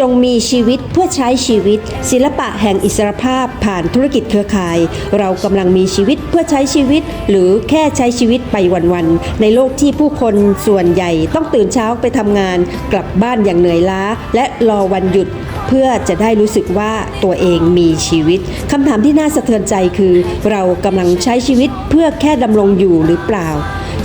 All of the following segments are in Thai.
จงมีชีวิตเพื่อใช้ชีวิต ศิลปะแห่งอิสรภาพผ่านธุรกิจเครือข่าย เรากำลังมีชีวิตเพื่อใช้ชีวิต หรือแค่ใช้ชีวิตไปวันๆในโลกที่ผู้คนส่วนใหญ่ต้องตื่นเช้าไปทำงาน กลับบ้านอย่างเหนื่อยล้า และรอวันหยุดเพื่อจะได้รู้สึกว่าตัวเองมีชีวิตคำถามที่น่าสะเทือนใจคือ เรากำลังใช้ชีวิตเพื่อแค่ดำรงอยู่หรือเปล่า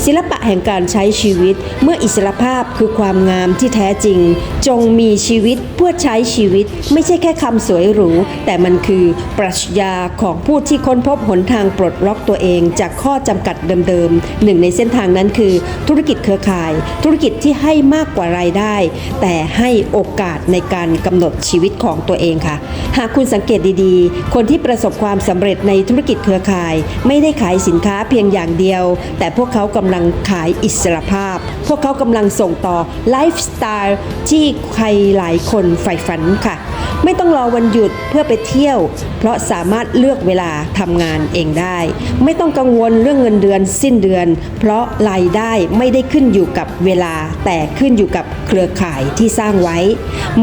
ศิลปะแห่งการใช้ชีวิต เมื่ออิสรภาพคือความงามที่แท้จริง จงมีชีวิตเพื่อใช้ชีวิต ไม่ใช่แค่คำสวยหรู แต่มันคือปรัชญาของผู้ที่ค้นพบหนทางปลดล็อกตัวเอง จากข้อจำกัดเดิมๆหนึ่งในเส้นทางนั้นคือ ธุรกิจเครือข่าย ธุรกิจที่ให้มากกว่ารายได้ แต่ให้โอกาสในการกำหนดชีวิตของตัวเองค่ะ หากคุณสังเกตดีๆ คนที่ประสบความสำเร็จในธุรกิจเครือข่าย ไม่ได้ขายสินค้าเพียงอย่างเดียว แต่พวกเขากำลังลังขายอิสรภาพ พวกเขากำลังส่งต่อไลฟ์สไตล์ที่ใครหลายคนใฝ่ฝันค่ะ ไม่ต้องรอวันหยุดเพื่อไปเที่ยว เพราะสามารถเลือกเวลาทำงานเองได้ ไม่ต้องกังวลเรื่องเงินเดือนสิ้นเดือน เพราะรายได้ไม่ได้ขึ้นอยู่กับเวลา แต่ขึ้นอยู่กับเครือข่ายที่สร้างไว้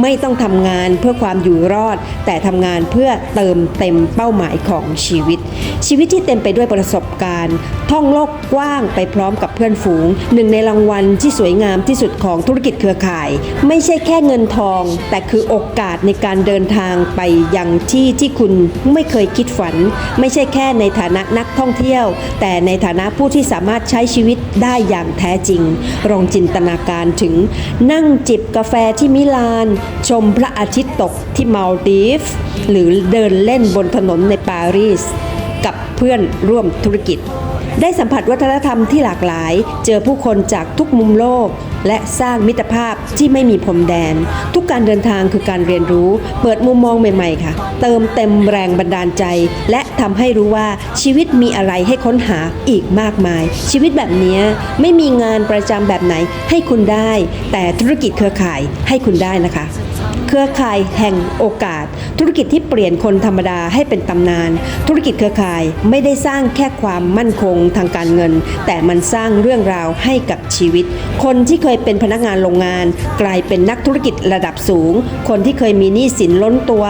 ไม่ต้องทำงานเพื่อความอยู่รอด แต่ทำงานเพื่อเติมเต็มเป้าหมายของชีวิต ชีวิตที่เต็มไปด้วยประสบการณ์ ท่องโลกกว้างไปพร้อมกับเพื่อนฝูง หนึ่งในรางวัลที่สวยงามที่สุดของธุรกิจเครือข่าย ไม่ใช่แค่เงินทอง แต่คือโอกาสในการเดินทางไปยังที่ที่คุณไม่เคยคิดฝัน ไม่ใช่แค่ในฐานะนักท่องเที่ยว แต่ในฐานะผู้ที่สามารถใช้ชีวิตได้อย่างแท้จริงลองจินตนาการถึง นั่งจิบกาแฟที่มิลาน ชมพระอาทิตย์ตกที่มาลดีฟ หรือเดินเล่นบนถนนในปารีส กับเพื่อนร่วมธุรกิจ ได้สัมผัสวัฒนธรรมที่หลากหลาย เจอผู้คนจากทุกมุมโลก และสร้างมิตรภาพที่ไม่มีพรมแดน ทุกการเดินทางคือการเรียนรู้ เปิดมุมมองใหม่ๆค่ะ เติมเต็มแรงบันดาลใจ และทำให้รู้ว่าชีวิตมีอะไรให้ค้นหาอีกมากมาย ชีวิตแบบนี้ไม่มีงานประจำแบบไหนให้คุณได้ แต่ธุรกิจเครือข่ายให้คุณได้นะคะ เครือข่ายแห่งโอกาส ธุรกิจที่เปลี่ยนคนธรรมดาให้เป็นตำนาน ธุรกิจเครือข่ายไม่ได้สร้างแค่ความมั่นคงทางการเงิน แต่มันสร้างเรื่องราวให้กับชีวิต คนที่เคยเป็นพนักงานโรงงาน กลายเป็นนักธุรกิจระดับสูง คนที่เคยมีหนี้สินล้นตัว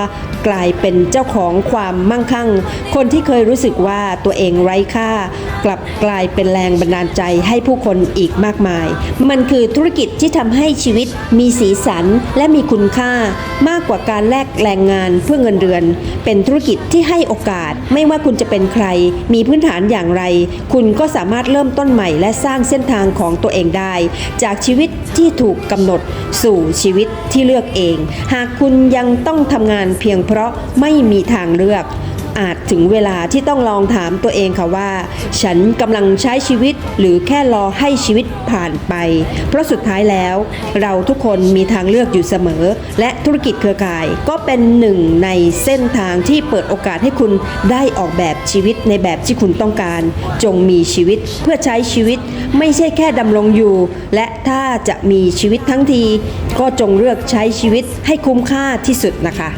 กลายเป็นเจ้าของความมั่งคั่ง คนที่เคยรู้สึกว่าตัวเองไร้ค่า กลับกลายเป็นแรงบันดาลใจให้ผู้คนอีกมากมาย มันคือธุรกิจที่ทำให้ชีวิตมีสีสันและมีคุณค่ามากกว่าการแลกแรงงานเพื่อเงินเดือน เป็นธุรกิจที่ให้โอกาส ไม่ว่าคุณจะเป็นใคร มีพื้นฐานอย่างไร คุณก็สามารถเริ่มต้นใหม่ และสร้างเส้นทางของตัวเองได้ จากชีวิตที่ถูกกำหนดสู่ชีวิตที่เลือกเอง หากคุณยังต้องทำงานเพียงเพราะไม่มีทางเลือก อาจถึงเวลาที่ต้องลองถามตัวเองค่ะว่า ฉันกำลังใช้ชีวิตหรือแค่รอให้ชีวิตผ่านไป เพราะสุดท้ายแล้ว เราทุกคนมีทางเลือกอยู่เสมอ และธุรกิจเครือข่ายก็เป็นหนึ่งในเส้นทางที่เปิดโอกาสให้คุณได้ออกแบบชีวิตในแบบที่คุณต้องการ จงมีชีวิตเพื่อใช้ชีวิตไม่ใช่แค่ดำรงอยู่ และถ้าจะมีชีวิตทั้งที ก็จงเลือกใช้ชีวิตให้คุ้มค่าที่สุดนะคะ